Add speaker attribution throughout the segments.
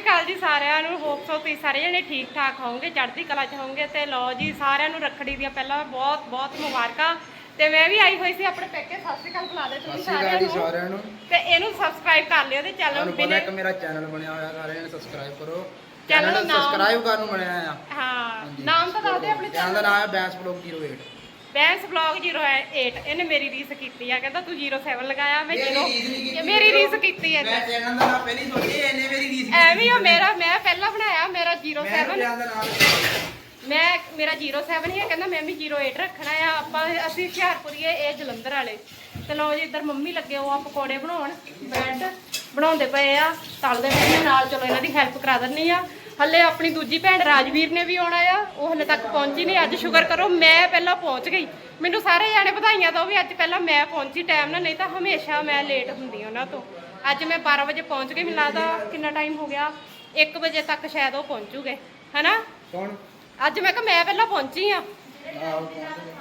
Speaker 1: ਸ਼੍ਰੀ ਅਕਾਲ ਜੀ ਸਾਰਿਆਂ ਨੂੰ ਹੋਪ ਸੋ ਤੁਸੀਂ ਸਾਰੇ ਜਣੇ ਠੀਕ ਠਾਕ ਹੋਵੋਗੇ ਚੜ੍ਹਦੀ ਕਲਾ ਚ ਹੋਵੋਗੇ ਤੇ ਲਓ ਜੀ ਸਾਰਿਆਂ ਨੂੰ ਰੱਖੜੀ ਦੀਆਂ ਪਹਿਲਾਂ ਬਹੁਤ ਬਹੁਤ ਮੁਬਾਰਕਾਂ। ਤੇ ਮੈਂ ਵੀ ਆਈ ਹੋਈ ਸੀ ਆਪਣੇ ਪੇਕੇ ਸਤਿ ਸ਼੍ਰੀ ਅਕਾਲ ਬੁਲਾ ਦੇ ਤੁਸੀਂ ਸਾਰਿਆਂ ਨੂੰ।
Speaker 2: ਸਾਰਿਆਂ ਨੂੰ।
Speaker 1: ਤੇ ਇਹਨੂੰ ਸਬਸਕ੍ਰਾਈਬ ਕਰ ਲਿਓ ਤੇ ਚੈਨਲ ਨੂੰ ਬਿਨੇ
Speaker 2: ਮੇਰਾ ਚੈਨਲ ਬਣਿਆ ਹੋਇਆ ਸਾਰਿਆਂ ਨੇ ਸਬਸਕ੍ਰਾਈਬ ਕਰੋ।
Speaker 1: ਚੈਨਲ ਨਾਮ-
Speaker 2: ਸਬਸਕ੍ਰਾਈਬ ਕਰਨ ਨੂੰ ਬਣਿਆ ਆ
Speaker 1: ਹਾਂ। ਨਾਮ ਤਾਂ ਦੱਸ ਦੇ ਆਪਣੇ
Speaker 2: ਚੈਨਲ ਦਾ ਨਾਮ ਹੈ ਬੈਂਸ ਬਲੌਗ 08
Speaker 1: ਬੈਂਸ ਬਲੌਗ 08 ਇਹਨੇ ਮੇਰੀ ਰੀਸ ਕੀਤੀ ਆ ਕਹਿੰਦਾ ਤੂੰ 07 ਲਗਾਇਆ ਮੈਂ
Speaker 2: ਮੇਰੀ
Speaker 1: ਜ਼ੀਰੋ
Speaker 2: ਰੀਸ ਨਹੀਂ ਕੀਤੀ
Speaker 1: ਮੇਰੀ ਰੀਸ ਕੀਤੀ ਹੈ
Speaker 2: ਮੈਂ ਚੈਨਲ ਦਾ ਨਾਮ ਪਹਿਲੀ ਸੋਚੀ ਇਹਨੇ ਮੇਰੀ ਰੀਸ
Speaker 1: ਐਵੇਂ ਹੀ ਆ ਮੇਰਾ ਮੈਂ ਪਹਿਲਾਂ ਬਣਾਇਆ ਮੇਰਾ 07
Speaker 2: ਮੈਂ
Speaker 1: ਮੇਰਾ 07 ਹੀ ਹੈ ਕਹਿੰਦਾ ਮੈਂ ਵੀ 08 ਰੱਖਣਾ ਆ ਆਪਾਂ ਅਸੀਂ ਹੁਸ਼ਿਆਰਪੁਰੀਏ ਇਹ ਜਲੰਧਰ ਵਾਲੇ। ਤੇ ਲੋ ਜੀ ਇੱਧਰ ਮੰਮੀ ਲੱਗੇ ਉਹ ਆ ਪਕੌੜੇ ਬਣਾਉਣ ਬ੍ਰੈਡ ਬਣਾਉਂਦੇ ਪਏ ਆ ਤਲਦੇ ਪਏ ਨਾਲ ਚਲੋ ਇਹਨਾਂ ਦੀ ਹੈਲਪ ਕਰਾ ਦਿੰਨੀ ਆ। ਹੱਲੇ ਆਪਣੀ ਦੂਜੀ ਭੈਣ ਰਾਜਵੀਰ ਨੇ ਵੀ ਆਉਣਾ ਆ ਉਹ ਹੱਲੇ ਤੱਕ ਪਹੁੰਚੀ ਨਹੀਂ ਅੱਜ ਸ਼ੁਕਰ ਕਰੋ ਮੈਂ ਪਹਿਲਾਂ ਪਹੁੰਚ ਗਈ। ਮੈਨੂੰ ਸਾਰੇ ਜਾਣੇ ਵਧਾਈਆਂ ਦੋ ਵੀ ਅੱਜ ਪਹਿਲਾਂ ਮੈਂ ਪਹੁੰਚੀ ਟਾਈਮ ਨਾਲ ਨਹੀਂ ਤਾਂ ਹਮੇਸ਼ਾ ਮੈਂ ਲੇਟ ਹੁੰਦੀ ਉਹਨਾਂ ਤੋਂ। ਅੱਜ ਮੈਂ 12 ਵਜੇ ਪਹੁੰਚ ਗਈ ਮੈਨੂੰ ਲੱਗਦਾ ਕਿੰਨਾ ਟਾਈਮ ਹੋ ਗਿਆ? 1 ਵਜੇ ਤੱਕ ਸ਼ਾਇਦ ਉਹ ਪਹੁੰਚੂਗੇ ਹਨਾ?
Speaker 2: ਕੌਣ?
Speaker 1: ਅੱਜ ਮੈਂ ਕਿਹਾ ਮੈਂ ਪਹਿਲਾਂ ਪਹੁੰਚੀ ਆ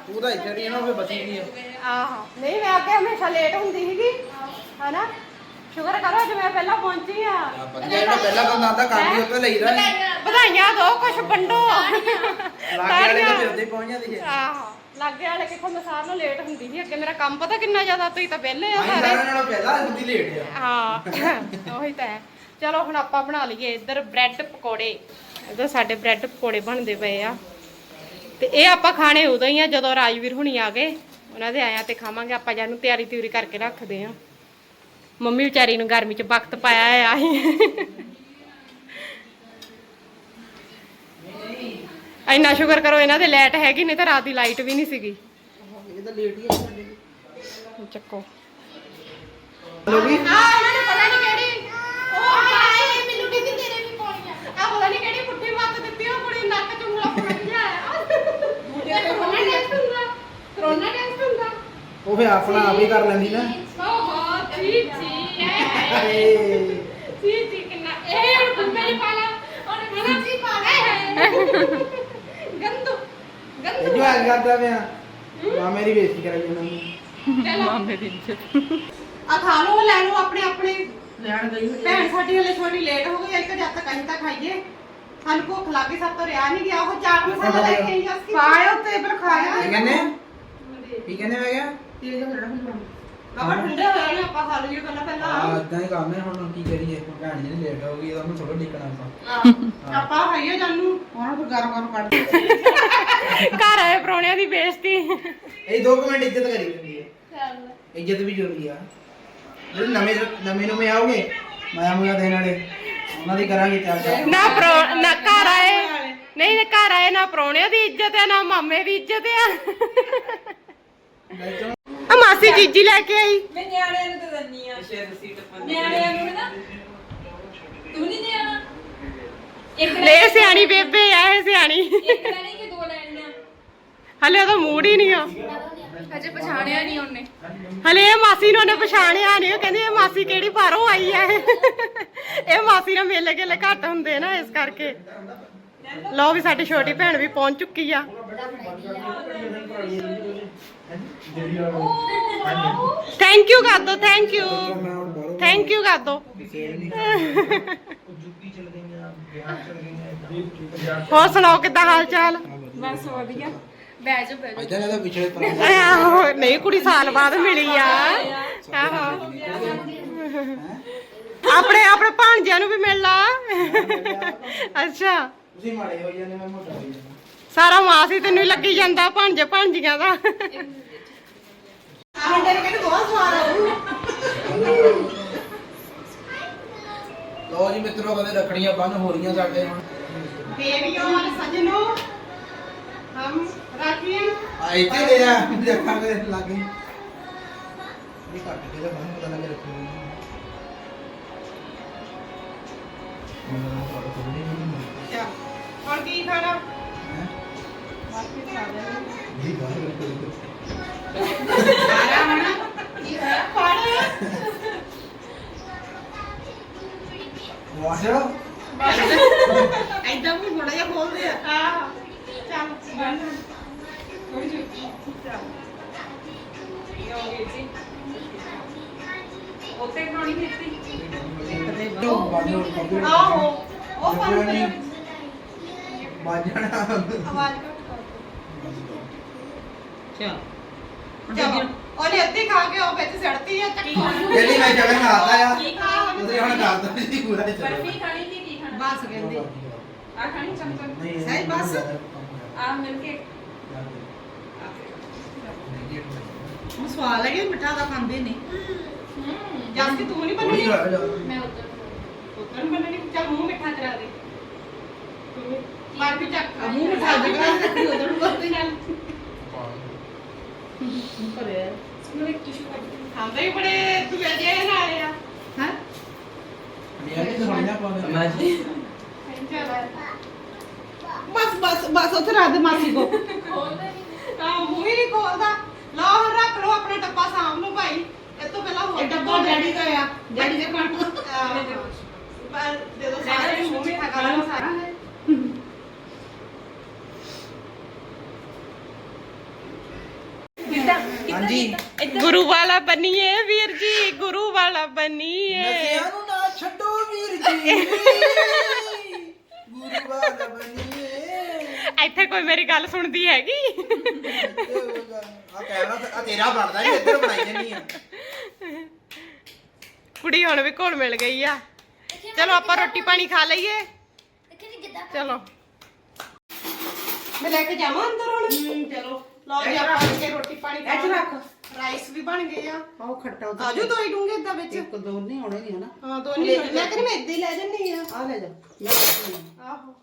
Speaker 2: ਤੂੰ ਤਾਂ ਇੱਥੇ ਹੈ ਨਾ ਉਹ ਬਚੀ ਨਹੀਂ ਆ।
Speaker 1: ਆਹੋ ਨਹੀਂ ਮੈਂ ਅੱਗੇ ਹਮੇਸ਼ਾ ਲੇਟ ਹੁੰਦੀ ਸੀਗੀ ਹਨਾ? ਸ਼ੁਕਰ ਕਰੋ ਅੱਜ ਮੈਂ ਪਹਿਲਾਂ ਪਹੁੰਚੀ ਆ।
Speaker 2: ਜਿਹੜਾ ਪਹਿਲਾ ਕੰਮ ਆਉਂਦਾ ਕੰਮ ਹੀ ਉੱਤੇ ਲਈਦਾ
Speaker 1: ਵਧਾਈਆਂ ਦੋ ਕੁਛ ਵੰਡੋ।
Speaker 2: ਲਾਗੇ ਵਾਲੇ ਤਾਂ ਫਿਰ ਉੱਤੇ ਹੀ ਪਹੁੰਚ ਜਾਂਦੀ ਹੈ
Speaker 1: ਆਹੋ ਲਾਗੇ ਵਾਲੇ ਕਿੱਥੋਂ ਮੈਂ ਸਾਰਿਆਂ ਨੂੰ ਲੇਟ ਹੁੰਦੀ ਸੀ ਅੱਗੇ ਮੇਰਾ ਕੰਮ ਪਤਾ ਕਿੰਨਾ ਜ਼ਿਆਦਾ ਤੁਸੀਂ ਤਾਂ ਵਿਹਲੇ ਆ ਸਾਰੇ।
Speaker 2: ਸਾਰਿਆਂ ਨਾਲੋਂ ਪਹਿਲਾਂ ਹੁੰਦੀ ਲੇਟ ਆ।
Speaker 1: ਹਾਂ ਉਹੀ ਤਾਂ ਹੈ। ਚਲੋ ਹੁਣ ਆਪਾਂ ਬਣਾ ਲਈਏ ਇੱਧਰ ਬ੍ਰੈਡ ਪਕੌੜੇ। ਇੱਧਰ ਸਾਡੇ ਬ੍ਰੈਡ ਪਕੌੜੇ ਬਣਦੇ ਪਏ ਆ। ਤੇ ਇਹ ਆਪਾਂ ਖਾਣੇ ਉਦੋਂ ਹੀ ਆ ਜਦੋਂ ਰਾਜਵੀਰ ਹੁਣੀ ਆ ਗਏ। ਉਹਨਾਂ ਦੇ ਆਇਆ ਤੇ ਖਾਵਾਂਗੇ ਆਪਾਂ ਜਾਨੂੰ ਤਿਆਰੀ ਤਿਉਰੀ ਕਰਕੇ ਰੱਖਦੇ ਆ। ਮੰਮੀ ਵਿਚਾਰੀ ਨੂੰ ਗਰਮੀ 'ਚ ਵਕਤ ਪਾਇਆ ਆ। ਅਸੀਂ ਇੰਨਾ ਸ਼ੁਕਰ ਕਰੋ ਇਹਨਾਂ ਦੇ ਲਾਈਟ ਹੈਗੀ ਨਹੀਂ ਤਾਂ ਰਾਤ ਦੀ ਲਾਈਟ ਵੀ ਨਹੀਂ ਸੀਗੀ।
Speaker 2: ਇਹ ਤਾਂ ਲੇਟ ਹੀ ਆ ਸਾਡੇ
Speaker 1: ਚੱਕੋ।
Speaker 2: ਲੋਗੀ
Speaker 1: ਆ ਇਹਨਾਂ ਨੇ ਪਤਾ ਨਹੀਂ ਕਿਹੜੀ ਉਹ ਆਏ ਮੈਨੂੰ ਕਹਿੰਦੀ ਤੇਰੇ ਵੀ ਪਾਉਣੀ ਆ। ਆ ਪਤਾ ਨਹੀਂ ਕਿਹੜੀ ਪੁੱਠੀ ਮੱਤ ਦਿੱਤੀ ਉਹ ਕੁੜੀ ਨੱਕ ਚ ਉਂਗਲਾ ਫੜ ਕੇ ਆਇਆ ਇਹ ਕਰੋਨਾ ਟੈਸਟ ਹੁੰਦਾ। ਕਰੋਨਾ ਟੈਸਟ ਹੁੰਦਾ।
Speaker 2: ਉਹ ਫੇ ਆਪਣਾ ਆਪ ਹੀ ਕਰ ਲੈਂਦੀ ਨਾ।
Speaker 1: ਓਹੋ ਜੀ ਜੀ ਜੀ ਜੀ ਕਿੰਨਾ ਇਹ ਹੁਣ ਬੰਦੇ ਹੀ ਪਾ ਲਾ। ਉਹਨੇ ਮਨਾ ਜੀ ਪਾ ਲੈ। ਗੰਦੂ
Speaker 2: ਇਹ
Speaker 1: ਗੰਦੂ
Speaker 2: ਜੋ ਅੱਜ ਕਰਦਾ ਪਿਆ। ਮਾਮੇ ਦੀ ਬੇਇੱਜ਼ਤੀ ਕਰਾਈ ਉਹਨਾਂ ਨੂੰ।
Speaker 1: ਚਲੋ। ਮਾਮੇ ਦੀ ਆ ਖਾ ਲਓ ਲੈ ਲਓ ਆਪਣੇ ਆਪਣੇ
Speaker 2: ਲੈਣ ਗਈ
Speaker 1: ਭੈਣ ਸਾਡੀ ਹਲੇ ਛੋਟੀ ਲੇਟ ਹੋ ਗਈ ਇੱਕ ਜਦ ਤੱਕ ਅਸੀਂ ਤਾਂ ਖਾਈਏ। ਸਾਨੂੰ ਭੁੱਖ ਲੱਗੀ ਸਭ ਤੋਂ ਰਿਆ ਨਹੀਂ ਗਿਆ। ਉਹ ਚਾਟ ਮਸਾਲਾ ਲੈ ਕੇ ਆਈ ਅਸੀਂ ਪਾਇਆ ਉੱਤੇ ਪਰ ਖਾਇਆ
Speaker 2: ਕੀ ਕਹਿੰਦੇ? ਕੀ ਕਹਿੰਦੇ ਮੈਂ ਕਿਹਾ?
Speaker 1: ਆਪਾਂ ਠੰਡੇ ਹੋਏ ਨੇ ਆਪਾਂ ਖਾ ਲਈਏ ਪਹਿਲਾਂ
Speaker 2: ਆ
Speaker 1: ਪਹਿਲਾਂ
Speaker 2: ਇਦਾਂ ਹੀ ਕੰਮ ਹੈ ਹੁਣ ਕੀ ਕਰੀਏ? ਭੈਣ ਜੀ ਲੇਟ ਹੋ ਗਈ ਉਹਨੂੰ ਥੋੜਾ ਲਿਖਣਾ ਆਪਾਂ।
Speaker 1: ਆਹ, ਆਪਾਂ ਖਾਈਏ ਜਾਨੂੰ।
Speaker 2: ਉਹਨਾਂ ਨੂੰ ਗਰਮ ਗਰਮ ਕੱਢ
Speaker 1: ਘਰ ਆਏ ਪਰੌਣਿਆਂ ਦੀ ਬੇਇੱਜ਼ਤੀ।
Speaker 2: ਇਹ ਦੋ ਕੁ ਮਿੰਟ ਇੱਜ਼ਤ ਕਰੀ ਜਾਂਦੀ ਹੈ ਇੱਜ਼ਤ ਵੀ ਜ਼ਰੂਰੀ ਆ। ਜਿਹੜੇ ਨਵੇਂ ਨਵੇਂ ਨਵੇਂ ਆਉਗੇ ਮਾਇਆ ਮੁਆ ਦੇਣ ਵਾਲੇ ਉਹਨਾਂ ਦੀ ਕਰਾਂਗੇ ਚਾਰ ਚਾਰ
Speaker 1: ਨਾ ਪਰੌ ਨਾ ਘਰ ਆਏ। ਨਹੀਂ ਨਾ ਘਰ ਆਏ ਨਾ ਪਰੌਣਿਆਂ ਦੀ ਇੱਜ਼ਤ ਹੈ ਨਾ ਮਾਮੇ ਦੀ ਇੱਜ਼ਤ ਹੈ ਆ ਮਾਸੀ ਜੀਜੀ ਲੈ ਕੇ ਆਈ।
Speaker 3: ਮੈਂ ਨਿਆਣਿਆਂ ਨੂੰ ਤਾਂ ਦੰਨੀ ਆ। ਨਿਆਣਿਆਂ ਨੂੰ ਨਾ। ਤੂੰ ਨਹੀਂ ਨਿਆਣਾ? ਇੱਕ
Speaker 1: ਲੈ ਸਿਆਣੀ ਬੇਬੇ ਆ ਇਹ ਸਿਆਣੀ।
Speaker 3: ਇੱਕ ਲੈਣੀ ਕਿ ਦੋ ਲੈਣੀਆਂ।
Speaker 1: ਹਲੇ ਉਹਦਾ ਮੂਡ ਹੀ ਨਹੀਂ ਆ।
Speaker 3: ਅਜੇ ਪਛਾਣਿਆ ਨਹੀਂ ਉਹਨੇ।
Speaker 1: ਹਲੇ ਇਹ ਮਾਸੀ ਨੂੰ ਉਹਨੇ ਪਛਾਣਿਆ ਨਹੀਂ ਉਹ ਕਹਿੰਦੀ ਇਹ ਮਾਸੀ ਕਿਹੜੀ ਬਾਹਰੋਂ ਆਈ ਹੈ ਇਹ ਮਾਸੀ ਨਾਲ ਮੇਲੇ ਗੇਲੇ ਘੱਟ ਹੁੰਦੇ ਨਾ ਇਸ ਕਰਕੇ। ਲਓ ਵੀ ਸਾਡੀ ਛੋਟੀ ਭੈਣ ਵੀ ਪਹੁੰਚ ਚੁੱਕੀ ਆ। ਥੈਂਕ ਯੂ ਕਰ ਦੋ ਥੈਂਕ ਯੂ ਥੈਂਕ ਯੂ ਕਰ ਦੋ ਹੋਰ ਸੁਣਾਓ ਕਿੱਦਾਂ ਹਾਲ ਚਾਲ
Speaker 3: ਬਸ ਵਧੀਆ। ਬਹਿ ਜਾ ਬਹਿ
Speaker 2: ਇਦਾਂ ਇਹਦਾ ਪਿਛਲੇ ਪਰ
Speaker 1: ਆਹੋ ਨਹੀਂ ਕੁੜੀ ਸਾਲ ਬਾਅਦ ਮਿਲੀ ਆ। ਆਹੋ। ਆਪਣੇ ਆਪਣੇ ਭਾਂਜਿਆਂ ਨੂੰ ਵੀ ਮਿਲ ਲਾ। ਅੱਛਾ।
Speaker 2: ਤੁਸੀਂ ਮਾੜੇ ਹੋ ਜਾਂਦੇ ਮੈਂ ਮੋਟਾ ਹੋ ਜਾਂਦਾ।
Speaker 1: ਸਾਰਾ ਮਾਸ ਹੀ ਤੈਨੂੰ ਹੀ ਲੱਗੀ ਜਾਂਦਾ ਭਾਂਜੇ ਭਾਂਜੀਆਂ ਦਾ। ਮੁੰਡੇ ਨੇ ਕਹਿੰਦੇ ਬਹੁਤ ਸਵਾਦ ਆਉ
Speaker 2: ਲੋ ਜੀ ਮਿੱਤਰੋ ਕਹਿੰਦੇ ਰੱਖੜੀਆਂ ਬੰਨ ਹੋ ਰਹੀਆਂ ਸਾਡੇ ਹੁਣ।
Speaker 1: ਦੇਵੀਓ ਸਜਣੋ ਹਮ ਰਾਖੀਆਂ
Speaker 2: ਆ ਇੱਥੇ ਦੇ ਆ ਦੇਖਾਂਗੇ ਲਾਗੇ। ਇਹ ਕੱਟ ਕੇ ਤਾਂ ਬੰਨ ਪਤਾ ਲੱਗੇ ਰੱਖੀ
Speaker 1: ਅੱਛਾ ਹੁਣ ਕੀ ਖਾਣਾ?
Speaker 2: ਜੀ ਬਾਹਰ ਰੱਖੋ
Speaker 1: ਖਾਣਾ ਹਣਾ? ਕੀ ਖਾਣਾ?
Speaker 2: ਵਾਸ਼ਾ
Speaker 1: ਐਦਾਂ ਵੀ ਥੋੜਾ ਜਿਹਾ ਖੋਲਦੇ ਆ ਹਾਂ ਚੱਲ ਬੰਦ ਕੋਈ ਜੀ? ਚੱਲ
Speaker 3: ਉੱਥੇ ਖਾਣੀ ਕੀਤੀ
Speaker 1: ਆਹੋ ਉਹ ਫ਼ਰਕ
Speaker 2: ਨਹੀਂ।
Speaker 1: ਹੈ
Speaker 2: ਬਾਜਣਾ
Speaker 1: ਆਵਾਜ਼ ਘੱਟ ਕਰ
Speaker 3: ਚਲ।
Speaker 1: ਚਲੋ। ਉਹਨੇ ਅੱਧੀ ਖਾ ਕੇ ਉਹ ਵਿੱਚ ਸੜਤੀ ਆ ਚੱਕੂ
Speaker 2: ਜਿਹੜੀ ਮੈਂ ਜਗਨ ਖਾਤਾ ਆ। ਉਹਦੇ ਹੁਣ ਕਰਦਾ ਨਹੀਂ ਪੂਰਾ ਹੀ ਚਲੋ
Speaker 3: ਬਰਫੀ ਖਾਣੀ ਕਿ ਕੀ ਖਾਣਾ?
Speaker 1: ਬਸ ਕਹਿੰਦੀ।
Speaker 3: ਆ ਖਾਣੀ ਚਮਚਮ?
Speaker 2: ਨਹੀਂ
Speaker 1: ਸਹੀ ਬਸ।
Speaker 3: ਆ ਮਿਲ ਕੇ
Speaker 4: ਉਹ ਸਵਾਲ ਹੈ ਕਿ ਮਿੱਠਾ ਦਾ ਖਾਂਦੇ ਨੇ।
Speaker 1: ਜਦ ਕਿ ਤੂੰ ਨਹੀਂ ਬਣਨੀ ਮੈਂ ਉਧਰ ਨਹੀਂ ਬਣਨੀ ਚੱਲ ਮੂੰਹ ਮਿੱਠਾ ਕਰਾ ਦੇ। ਤੂੰ ਮਾਰ ਵੀ ਚੱਕ
Speaker 4: ਮੂੰਹ ਮਿਠਾ ਦੇਗਾ ਤੇ ਉਧਰ ਨੂੰ
Speaker 1: ਕਰਦੀ ਨਾਲ
Speaker 4: ਕਰੇ
Speaker 1: ਖਾਂਦੇ ਹੀ ਬੜੇ ਤੂੰ ਜੇ ਨਾਲ ਆ
Speaker 4: ਹਾਂ?
Speaker 1: ਚੱਲ
Speaker 4: ਬਸ ਬਸ ਬਸ ਉੱਥੇ ਰੱਖ ਦੇ ਮਾਸੀ ਕੋ
Speaker 1: ਤਾਂ ਮੂੰਹ ਹੀ ਨਹੀਂ ਖੋਲਦਾ। ਲਓ ਹੁਣ ਰੱਖ ਲਓ ਆਪਣਾ ਡੱਬਾ ਸਾਂਭ ਲਓ ਭਾਈ। ਇਹ ਤੋਂ ਪਹਿਲਾਂ ਹੋਰ
Speaker 4: ਡੱਬਾ ਡੈਡੀ ਦਾ ਆ। ਡੈਡੀ ਦੇ
Speaker 1: ਪਰ ਦੇ ਦੋ ਸਾਰੇ ਮੂੰਹ ਮਿੱਠਾ ਕਰ ਲਓ। ਸਾਰਾ
Speaker 2: ਹਾਂਜੀ।
Speaker 1: ਗੁਰੂ ਵਾਲਾ ਬਣੀਏ ਵੀਰ ਜੀ ਗੁਰੂ ਵਾਲਾ ਬਣੀਏ।
Speaker 2: ਨਸ਼ਿਆਂ ਨੂੰ ਨਾ ਛੱਡੋ ਵੀਰ ਜੀ। ਗੁਰੂ ਵਾਲਾ ਬਣੀਏ।
Speaker 1: ਇੱਥੇ ਕੋਈ ਮੇਰੀ ਗੱਲ ਸੁਣਦੀ ਹੈਗੀ?
Speaker 2: ਆ ਕੈਮਰਾ ਆ ਤੇਰਾ ਬਣਦਾ ਨਹੀਂ ਇੱਧਰ ਬਣਾਈ ਜੰਨੀ ਆ।
Speaker 1: ਕੁੜੀ ਹੁਣ ਵੀ ਘੋਲ ਮਿਲ ਗਈ ਆ। ਚਲੋ ਆਪਾਂ ਰੋਟੀ ਪਾਣੀ ਖਾ ਲਈਏ। ਚਲੋ। ਮੈਂ ਲੈ ਕੇ ਜਾਵਾਂ ਅੰਦਰ ਹੁਣ?
Speaker 4: ਚਲੋ।
Speaker 1: ਲਓ ਜੀ ਆਪਾਂ ਕੇ ਰੋਟੀ ਪਾਣੀ
Speaker 4: ਇਹ ਚ ਰੱਖ।
Speaker 1: ਰਾਈਸ ਵੀ ਬਣ ਗਏ ਆ।
Speaker 4: ਆਓ ਖੱਟਾ ਉਧਰ
Speaker 1: ਆਜੋ ਦੋ ਹੀ ਡੂੰਗੇ ਇਦਾਂ ਵਿੱਚ।
Speaker 4: ਇੱਕ ਦੋ ਨਹੀਂ ਹੋਣੇ ਨਹੀਂ ਹਨਾ?
Speaker 1: ਹਾਂ ਦੋਨੇ ਮੈਂ ਕਹਿੰਦੀ ਮੈਂ ਇੱਦਾਂ ਹੀ ਲੈ ਜੰਨੀ ਆ।
Speaker 4: ਆ ਲੈ ਜਾ ਮੈਂ ਰੱਖਦੀ ਹਾਂ।
Speaker 1: ਆਹੋ।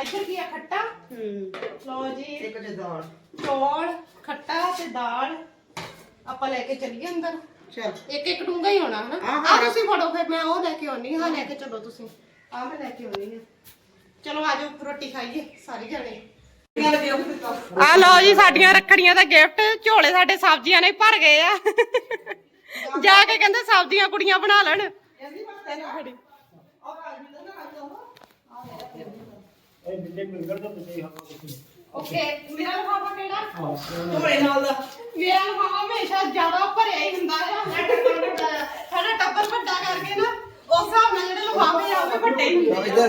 Speaker 1: ਇੱਧਰ ਕੀ ਆ ਖੱਟਾ?
Speaker 4: ਹੂੰ।
Speaker 1: ਲਓ ਜੀ।
Speaker 4: ਇੱਕ ਜੇ ਦਾਲ।
Speaker 1: ਚੌਲ ਖੱਟਾ ਤੇ ਦਾਲ। ਆਪਾਂ ਲੈ ਕੇ ਚੱਲੀਏ ਅੰਦਰ।
Speaker 4: ਚਲ।
Speaker 1: ਇੱਕ ਇੱਕ ਡੂੰਗਾ ਹੀ ਹੋਣਾ ਹਨਾ?
Speaker 4: ਆਹ,
Speaker 1: ਆ ਤੁਸੀਂ ਫੜੋ ਫਿਰ ਮੈਂ ਉਹ ਲੈ ਕੇ ਆਉਣੀ ਹਾਂ। ਲੈ ਕੇ ਚਲੋ ਤੁਸੀਂ। ਆ ਮੈਂ ਲੈ ਕੇ ਆਉਣੀ ਹਾਂ। ਚਲੋ ਆਜੋ ਰੋਟੀ ਖਾਈਏ ਸਾਰੇ ਜਣੇ। ਆ ਲਓ ਜੀ ਸਾਡੀਆਂ ਰੱਖੜੀਆਂ ਦਾ ਗਿਫਟ ਝੋਲੇ ਸਾਡੇ ਸਬਜ਼ੀਆਂ ਨੇ ਭਰ ਗਏ ਆ। ਜਾ ਕੇ ਕਹਿੰਦੇ ਸਬਜ਼ੀਆਂ ਕੁੜੀਆਂ ਬਣਾ ਲੈਣ। ਓਕੇ ਮੇਰਾ ਲਫਾਫਾ ਕਿਹੜਾ?
Speaker 4: ਢੋਲੇ ਨਾਲ ਦਾ।
Speaker 1: ਮੇਰਾ ਲਫਾਫਾ ਹਮੇਸ਼ਾ ਜ਼ਿਆਦਾ ਭਰਿਆ ਹੀ ਹੁੰਦਾ ਆ ਸਾਡਾ ਟੱਬਰ ਵੱਡਾ ਕਰਕੇ ਨਾ ਉਸ ਹਿਸਾਬ ਨਾਲ ਜਿਹੜੇ ਲਫਾਫੇ ਆ ਉਹ ਵੀ ਵੱਡੇ ਹੀ ਹੁੰਦੇ
Speaker 2: ਇੱਧਰ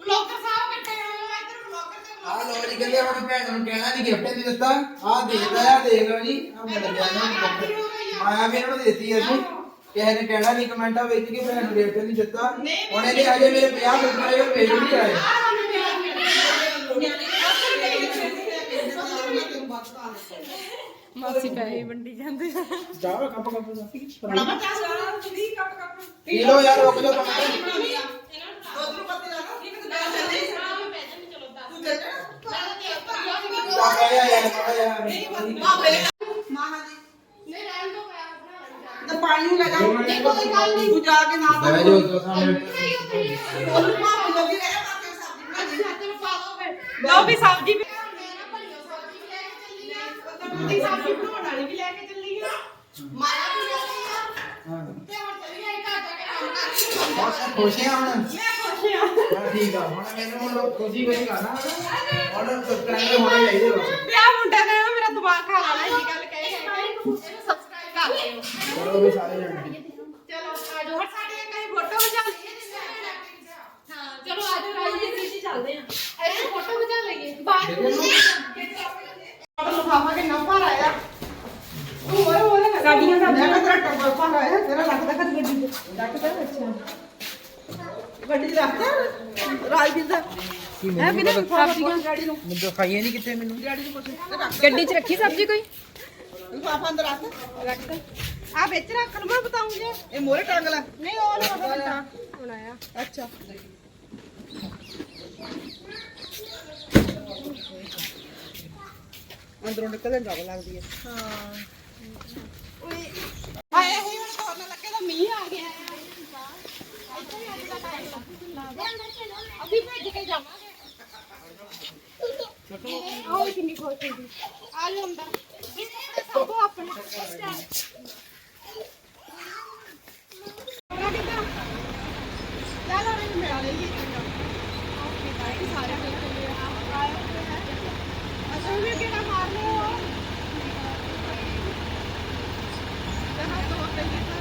Speaker 1: ਬਲੌਗਰ ਸਾਹਿਬ ਇਕੱਠੇ ਹੋਏ ਆ ਇੱਧਰ ਬਲੌਗਰ ਤੇ
Speaker 2: ਆ ਲੋ ਜੀ ਹੁਣ ਭੈਣ ਨੂੰ ਕਹਿਣਾ ਨਹੀਂ ਗਿਫਟ ਨਹੀਂ ਦਿੱਤਾ ਆ ਦੇਤਾ ਆ ਦੇਖ ਲਓ ਜੀ ਆ ਮਿਲ ਗਿਆ ਨਾ ਮਾਇਆ ਵੀ ਇਹਨਾਂ ਨੂੰ ਦਿੱਤੀ ਅਸੀਂ ਕਿਸੇ ਨੇ ਕਹਿਣਾ ਨਹੀਂ ਕਮੈਂਟਾਂ ਵਿੱਚ ਕਿ ਭੈਣ ਨੂੰ ਗਿਫਟ ਨਹੀਂ ਦਿੱਤਾ ਹੁਣ ਇਹਨੇ ਅਜੇ ਮੇਰੇ 50 ਸਬਸਕ੍ਰਾਈਬਰ ਭੇਜ ਨਹੀਂ ਆਏ।
Speaker 1: ਮਾਸੀ ਪੈਸੇ ਵੰਡੀ ਜਾਂਦੇ ਆ।
Speaker 2: ਜਾਓ ਕੱਪ ਕੱਪ ਦਾ।
Speaker 4: ਬੜਾ ਬੱਚਾ ਸਾਰਾ ਚਲੀ ਕੱਪ ਕੱਪ।
Speaker 2: ਪੀ ਲਓ ਯਾਰ ਰੁਕ ਜਾਓ
Speaker 4: ਦੇ
Speaker 1: ਲਓ ਵੀ ਸਬਜ਼ੀ ਵੀ ਦੀ ਸਬਜ਼ੀ ਬਣਾਉਣ ਵਾਲੀ ਵੀ ਲੈ ਕੇ ਚੱਲੀ ਆ ਮਾਇਆ ਵੀ ਲੈ ਕੇ ਆ
Speaker 2: ਹਾਂ
Speaker 1: ਤੇ ਹੁਣ ਚੱਲੀ ਆ ਘਰ ਜਾ ਕੇ ਕੰਮ ਕਰਨੀ
Speaker 2: ਬਹੁਤ ਖੁਸ਼ ਆ ਹੁਣ
Speaker 1: ਮੈਂ ਖੁਸ਼ ਆ
Speaker 2: ਹਾਂ, ਠੀਕ ਆ ਹੁਣ ਮੈਨੂੰ ਹੁਣ ਖੁਸ਼ੀ ਕੋਈ ਕਰਨਾ ਹੁਣ ਸਬਸਕ੍ਰਾਈਬਰ ਹੋਣੇ ਚਾਹੀਦੇ ਬਸ
Speaker 1: ਵਿਆਹ ਮੁੰਡਾ ਨੇ ਨਾ ਮੇਰਾ ਦਿਮਾਗ ਖਾ ਲੈਣਾ ਇਹ ਗੱਲ ਕਹੇ ਇਹਨੂੰ ਸਬਸਕ੍ਰਾਈਬ ਕਰ ਦਿਓ
Speaker 2: ਕਰੋ ਵੀ ਸਾਰੇ ਜਣੇ
Speaker 1: ਚਲੋ ਆਜੋ ਹੁਣ ਸਾਡੇ ਇੱਕ ਅਸੀਂ ਫੋਟੋ ਖਿਚਾ ਲਈਏ ਹਾਂ ਚਲੋ ਆਜੋ ਰਾਜੀ ਜੀ ਚੱਲਦੇ ਆ ਅਸੀਂ ਫੋਟੋ ਖਿਚਾ ਲਈਏ ਬਾਅਦ ਲਫਾਫਾ ਕਿੰਨਾ ਭਾਰਾ ਆ ਉਹ ਹੋਏ ਹੋਏ
Speaker 4: ਸਾਡੀਆਂ ਦਾ ਮੈਂ ਤੇਰਾ ਟੱਬਰ ਪਾ ਆਇਆ ਤੇਰਾ ਲੱਗਦਾ ਕਦ ਗੱਡੀ ਚ ਲੱਗਦਾ ਅੱਛਾ ਗੱਡੀ ਚ ਰੱਖਦਾ ਰਾਜਵੀਰ ਦਾ ਹੈ ਬਿਨਾਂ ਸਬਜ਼ੀਆਂ ਗਾੜੀ ਨੂੰ?
Speaker 2: ਮੈਨੂੰ ਦਿਖਾਈਏ ਨਹੀਂ ਕਿਤੇ ਮੈਨੂੰ।
Speaker 4: ਗਾੜੀ ਨੂੰ ਪੁੱਛ।
Speaker 1: ਗੱਡੀ 'ਚ ਰੱਖੀ ਸਬਜ਼ੀ ਕੋਈ?
Speaker 4: ਲਿਫਾਫਾ ਅੰਦਰ ਰੱਖ।
Speaker 1: ਰੱਖ। ਆ ਵਿੱਚ ਰੱਖ ਲਓ ਮੈਂ ਬਤਾਉਂਗੀ
Speaker 4: ਇਹ ਮੋਰੇ ਟੰਗ ਲੈ
Speaker 1: ਨਹੀਂ ਉਹ ਲਿਫਾਫਾ ਬਤਾ। ਹੁਣ ਆਇਆ
Speaker 4: ਅੱਛਾ। ਅੰਦਰੋਂ ਨਿਕਲਣ ਜਗ ਲੱਗਦੀ ਹੈ।
Speaker 1: ਹਾਏ ਇਹ ਹੁਣ ਕੋਰਨਾ ਲੱਗੇ ਤਾਂ ਮੀਂਹ ਆ ਗਿਆ। ਹੈ ਇੱਥੇ ਵੀ ਅੱਜ ਦਾ ਟਾਈਮ ਅਭੀ ਭੇਜ ਕੇ ਜਾਵਾਂਗੇ ਆਓ ਕਿੰਨੀ ਖੁਸ਼ ਹੁੰਦੀ ਆ ਜਾਓ ਅੰਦਰ ਸਭ ਆਪਣੇ ਚੱਲ ਰਹੇ ਮਿਲ ਲਈਏ ਚੰਗਾ ਓਕੇ ਬਾਈ ਸਾਰੇ ਮਿਲ ਚੱਲੇ ਆ ਆਏ ਹੋਏ ਹੈ ਅਸੀਂ ਵੀ ਕਿਹੜਾ ਮਾਰ ਲਿਓ ਜਹਾਂ ਦੋ ਕਹੀਏ ਤਾਂ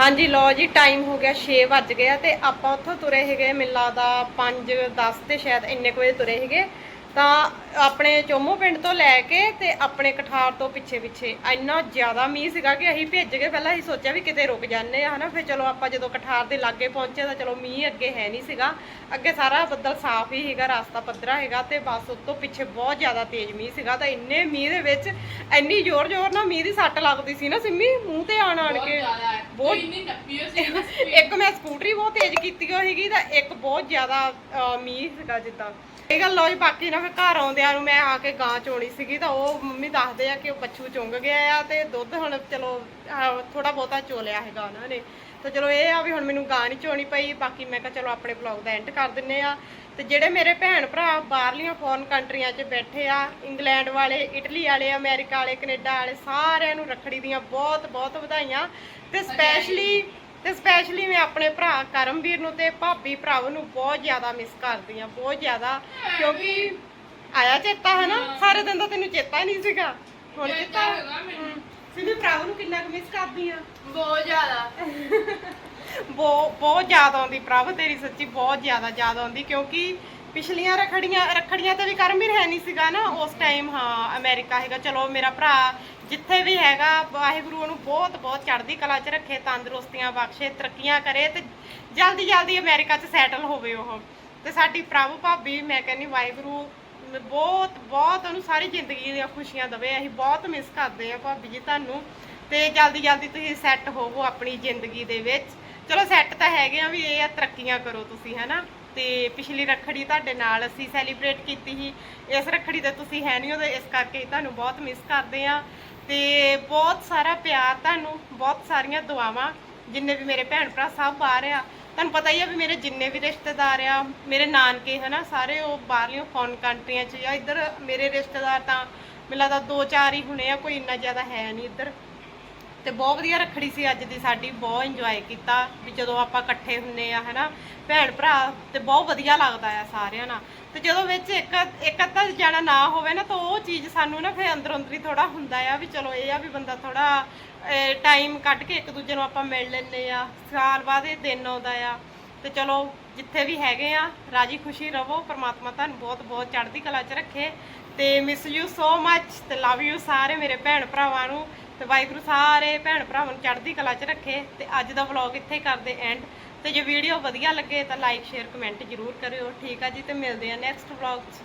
Speaker 1: ਹਾਂਜੀ ਲੋ ਜੀ ਟਾਈਮ ਹੋ ਗਿਆ 6 ਵੱਜ ਗਿਆ ਤੇ ਆਪਾਂ ਉੱਥੋਂ ਤੁਰੇ ਹੈਗੇ ਮਿਲਾ ਦਾ 5 10 ਤੇ ਸ਼ਾਇਦ ਇੰਨੇ ਕੁ ਵਜੇ ਤੁਰੇ ਹੈਗੇ ਤਾਂ ਆਪਣੇ ਚੋਮੋ ਪਿੰਡ ਤੋਂ ਲੈ ਕੇ ਤੇ ਆਪਣੇ ਕਠਾਰ ਤੋਂ ਪਿੱਛੇ ਪਿੱਛੇ ਇੰਨਾ ਜ਼ਿਆਦਾ ਮੀਂਹ ਸੀਗਾ ਕਿ ਅਸੀਂ ਭਿੱਜ ਗਏ। ਪਹਿਲਾਂ ਅਸੀਂ ਸੋਚਿਆ ਵੀ ਕਿਤੇ ਰੁਕ ਜਾਂਦੇ ਆ ਹਨਾ। ਫਿਰ ਚਲੋ ਆਪਾਂ ਜਦੋਂ ਕਠਾਰ ਦੇ ਲਾਗੇ ਪਹੁੰਚੇ ਤਾਂ ਚਲੋ ਮੀਂਹ ਅੱਗੇ ਹੈ ਨਹੀਂ ਸੀਗਾ। ਅੱਗੇ ਸਾਰਾ ਬੱਦਲ ਸਾਫ਼ ਹੀ ਹੈਗਾ ਰਸਤਾ ਪੱਧਰਾ ਹੈਗਾ ਤੇ ਬਸ ਉਸ ਤੋਂ ਪਿੱਛੇ ਬਹੁਤ ਜ਼ਿਆਦਾ ਤੇਜ਼ ਮੀਂਹ ਸੀਗਾ। ਤਾਂ ਇੰਨੇ ਮੀਂਹ ਦੇ ਵਿੱਚ ਇੰਨੀ ਜ਼ੋਰ ਜ਼ੋਰ ਨਾਲ ਮੀਂਹ ਦੀ ਸੱਟ ਲੱਗਦੀ ਸੀ ਨਾ ਸਿੰਮੀ ਮੂੰਹ ਤੇ ਆਣ ਆਣ ਕੇ। ਬਹੁਤ
Speaker 3: ਇੰਨੀ ਨੱਪੀ ਸੀ
Speaker 1: ਇੱਕ ਮੈਂ ਸਕੂਟਰੀ ਬਹੁਤ ਤੇਜ਼ ਕੀਤੀ ਹੋਈ ਸੀਗੀ ਤਾਂ ਇੱਕ ਬਹੁਤ ਜ਼ਿਆਦਾ ਮੀਂਹ ਸੀਗਾ ਜਿੱਦਾਂ। ਇਹ ਗੱਲ ਲੋ ਜੀ ਬਾਕੀ ਨਾ ਫਿਰ ਘਰ ਆਉਂਦਿਆਂ ਨੂੰ ਮੈਂ ਆ ਕੇ ਗਾਂ ਚੋਣੀ ਸੀਗੀ ਤਾਂ ਉਹ ਮੰਮੀ ਦੱਸਦੇ ਆ ਕਿ ਉਹ ਬੱਚੂ ਚੁੰਗ ਗਿਆ ਆ ਤੇ ਦੁੱਧ ਹੁਣ ਚਲੋ ਥੋੜਾ ਬਹੁਤਾ ਚੋਲਿਆ ਹੈਗਾ ਉਹਨਾਂ ਨੇ। ਤਾਂ ਚਲੋ ਇਹ ਆ ਵੀ ਹੁਣ ਮੈਨੂੰ ਗਾਂ ਨਹੀਂ ਚੋਣੀ ਪਈ, ਬਾਕੀ ਮੈਂ ਕਿਹਾ ਚਲੋ ਆਪਣੇ ਬਲੌਗ ਦਾ ਐਂਡ ਕਰ ਦਿੰਨੇ ਆ। ਤੇ ਜਿਹੜੇ ਮੇਰੇ ਭੈਣ ਭਰਾ ਬਾਹਰਲੀਆਂ ਫੋਰਨ ਕੰਟਰੀਆਂ 'ਚ ਬੈਠੇ ਆ, ਇੰਗਲੈਂਡ ਵਾਲੇ, ਇਟਲੀ ਵਾਲੇ, ਅਮਰੀਕਾ ਵਾਲੇ, ਕੈਨੇਡਾ ਵਾਲੇ, ਸਾਰਿਆਂ ਨੂੰ ਰੱਖੜੀ ਦੀਆਂ ਬਹੁਤ ਬਹੁਤ ਵਧਾਈਆਂ। ਤੇ ਸਪੈਸ਼ਲੀ ਤੇ ਸਪੈਸ਼ਲੀ ਮੈਂ ਆਪਣੇ ਭਰਾ ਕਰਮਵੀਰ ਨੂੰ ਤੇ ਭਾਬੀ ਭਰਾਵ ਨੂੰ ਬਹੁਤ ਜ਼ਿਆਦਾ ਮਿਸ ਕਰਦੀ ਆ, ਬਹੁਤ ਜ਼ਿਆਦਾ। ਕਿਉਂਕਿ ਆਇਆ ਚੇਤਾ ਹੈ। ਨਾ ਸਾਰੇ ਦਿਨ ਦਾ ਤੈਨੂੰ ਚੇਤਾ ਨਹੀਂ ਸੀਗਾ। ਹੁਣ ਚੇਤਾ
Speaker 3: ਹੈਗਾ ਮੈਨੂੰ।
Speaker 1: ਸਿੱਧੀ ਭਰਾਵ ਨੂੰ ਕਿੰਨਾ ਕੁ ਮਿਸ ਕਰਦੀ ਆ।
Speaker 3: ਬਹੁਤ ਜ਼ਿਆਦਾ।
Speaker 1: ਬਹੁਤ ਬਹੁਤ ਜ਼ਿਆਦਾ ਆਉਂਦੀ ਪ੍ਰਭ ਤੇਰੀ ਸੱਚੀ ਬਹੁਤ ਜ਼ਿਆਦਾ ਜ਼ਿਆਦਾ ਆਉਂਦੀ ਕਿਉਂਕਿ ਪਿਛਲੀਆਂ ਰਖੜੀਆਂ ਰਖੜੀਆਂ ਤੇ ਵੀ ਕਰਮਵੀਰ ਹੈ ਨਹੀਂ ਸੀਗਾ ਨਾ ਉਸ ਟਾਈਮ ਹਾਂ ਅਮਰੀਕਾ ਹੈਗਾ। ਚਲੋ ਮੇਰਾ ਭਰਾ ਜਿੱਥੇ ਵੀ ਹੈਗਾ ਵਾਹਿਗੁਰੂ ਉਹਨੂੰ ਬਹੁਤ ਬਹੁਤ ਚੜ੍ਹਦੀ ਕਲਾ 'ਚ ਰੱਖੇ ਤੰਦਰੁਸਤੀਆਂ ਬਖਸ਼ੇ ਤਰੱਕੀਆਂ ਕਰੇ ਤੇ ਜਲਦੀ ਜਲਦੀ ਅਮਰੀਕਾ 'ਚ ਸੈਟਲ ਹੋਵੇ ਉਹ। ਤੇ ਸਾਡੀ ਪ੍ਰਭ ਭਾਬੀ ਮੈਂ ਕਹਿੰਨੀ ਵਾਹਿਗੁਰੂ ਬਹੁਤ ਬਹੁਤ ਉਹਨੂੰ ਸਾਰੀ ਜ਼ਿੰਦਗੀ ਦੀਆਂ ਖੁਸ਼ੀਆਂ ਦਵੇ। ਅਸੀਂ ਬਹੁਤ ਮਿਸ ਕਰਦੇ ਆ ਭਾਬੀ ਜੀ ਤੁਹਾਨੂੰ। ਤੇ ਜਲਦੀ ਜਲਦੀ ਤੁਸੀਂ ਸੈੱਟ ਹੋਵੋ ਆਪਣੀ ਜ਼ਿੰਦਗੀ ਦੇ ਵਿੱਚ। ਚਲੋ ਸੈੱਟ ਤਾਂ ਹੈਗੇ ਆ ਵੀ ਇਹ ਆ, ਤਰੱਕੀਆਂ ਕਰੋ ਤੁਸੀਂ, ਹਨਾ? ਤੇ ਪਿਛਲੀ ਰੱਖੜੀ ਤੁਹਾਡੇ ਨਾਲ ਅਸੀਂ ਸੈਲੀਬ੍ਰੇਟ ਕੀਤੀ ਸੀ। ਇਸ ਰੱਖੜੀ ਤੇ ਤੁਸੀਂ ਹੈ ਨਹੀਂ ਉਹਦੇ ਇਸ ਕਰਕੇ ਤੁਹਾਨੂੰ ਬਹੁਤ ਮਿਸ ਕਰਦੇ ਆ ਤੇ ਬਹੁਤ ਸਾਰਾ ਪਿਆਰ ਤੁਹਾਨੂੰ, ਬਹੁਤ ਸਾਰੀਆਂ ਦੁਆਵਾਂ, ਜਿੰਨੇ ਵੀ ਮੇਰੇ ਭੈਣ ਭਰਾ ਸਭ ਬਾਹਰ ਆ। ਤੁਹਾਨੂੰ ਪਤਾ ਹੀ ਆ ਵੀ ਮੇਰੇ ਜਿੰਨੇ ਵੀ ਰਿਸ਼ਤੇਦਾਰ ਆ, ਮੇਰੇ ਨਾਨਕੇ ਹਨਾ, ਸਾਰੇ ਉਹ ਬਾਹਰਲੀਆਂ ਫੋਰਨ ਕੰਟਰੀਆਂ 'ਚ ਆ ਇੱਧਰ ਮੇਰੇ ਰਿਸ਼ਤੇਦਾਰ ਤਾਂ ਮੈਨੂੰ ਲੱਗਦਾ ਦੋ ਚਾਰ ਹੀ ਹੁਣੇ ਆ, ਕੋਈ ਇੰਨਾ ਜ਼ਿਆਦਾ ਹੈ ਨਹੀਂ ਇੱਧਰ। ਤੇ ਬਹੁਤ ਵਧੀਆ ਰੱਖੜੀ ਸੀ ਅੱਜ ਦੀ ਸਾਡੀ, ਬਹੁਤ ਇੰਜੋਏ ਕੀਤਾ ਵੀ ਜਦੋਂ ਆਪਾਂ ਇਕੱਠੇ ਹੁੰਨੇ ਆ, ਹਨਾ, ਭੈਣ ਭਰਾ ਤੇ ਬਹੁਤ ਵਧੀਆ ਲੱਗਦਾ ਆ ਸਾਰਿਆਂ ਨਾਲ। ਤੇ ਜਦੋਂ ਵਿੱਚ ਇੱਕ ਇੱਕ ਅੱਧਾ ਜਾਣਾ ਨਾ ਹੋਵੇ ਨਾ, ਤਾਂ ਉਹ ਚੀਜ਼ ਸਾਨੂੰ ਨਾ ਫਿਰ ਅੰਦਰੋਂ ਅੰਦਰੀ ਥੋੜਾ ਹੁੰਦਾ ਆ ਵੀ ਚਲੋ ਇਹ ਆ ਵੀ ਬੰਦਾ ਥੋੜਾ ਟਾਈਮ ਕੱਢ ਕੇ ਇੱਕ ਦੂਜੇ ਨੂੰ ਆਪਾਂ ਮਿਲ ਲੈਂਦੇ ਆ ਸਾਲ ਬਾਅਦ ਇਹ ਦਿਨ ਆਉਂਦਾ ਆ। ਤੇ ਚਲੋ, ਜਿੱਥੇ ਵੀ ਹੈਗੇ ਆ, ਰਾਜੀ ਖੁਸ਼ੀ ਰਵੋ ਪਰਮਾਤਮਾ ਤੁਹਾਨੂੰ ਬਹੁਤ ਬਹੁਤ ਚੜ੍ਹਦੀ ਕਲਾ 'ਚ ਰੱਖੇ। ਤੇ ਮਿਸ ਯੂ ਸੋ ਮੱਚ ਤੇ ਲਵ ਯੂ ਸਾਰੇ ਮੇਰੇ ਭੈਣ ਭਰਾਵਾਂ ਨੂੰ। ਤੇ ਵਾਹਿਗੁਰੂ ਸਾਰੇ ਭੈਣ ਭਰਾਵਾਂ ਨੂੰ ਚੜ੍ਹਦੀ ਕਲਾ 'ਚ ਰੱਖੇ ਤੇ ਅੱਜ ਦਾ ਵਲੌਗ ਇੱਥੇ ਕਰਦੇ ਐਂਡ ਤੇ ਜੇ ਵੀਡੀਓ ਵਧੀਆ ਲੱਗੇ ਤਾਂ ਲਾਈਕ ਸ਼ੇਅਰ ਕਮੈਂਟ ਜ਼ਰੂਰ ਕਰਿਓ। ਠੀਕ ਆ ਜੀ, ਤੇ ਮਿਲਦੇ ਆ ਨੈਕਸਟ ਵਲੌਗ 'ਚ।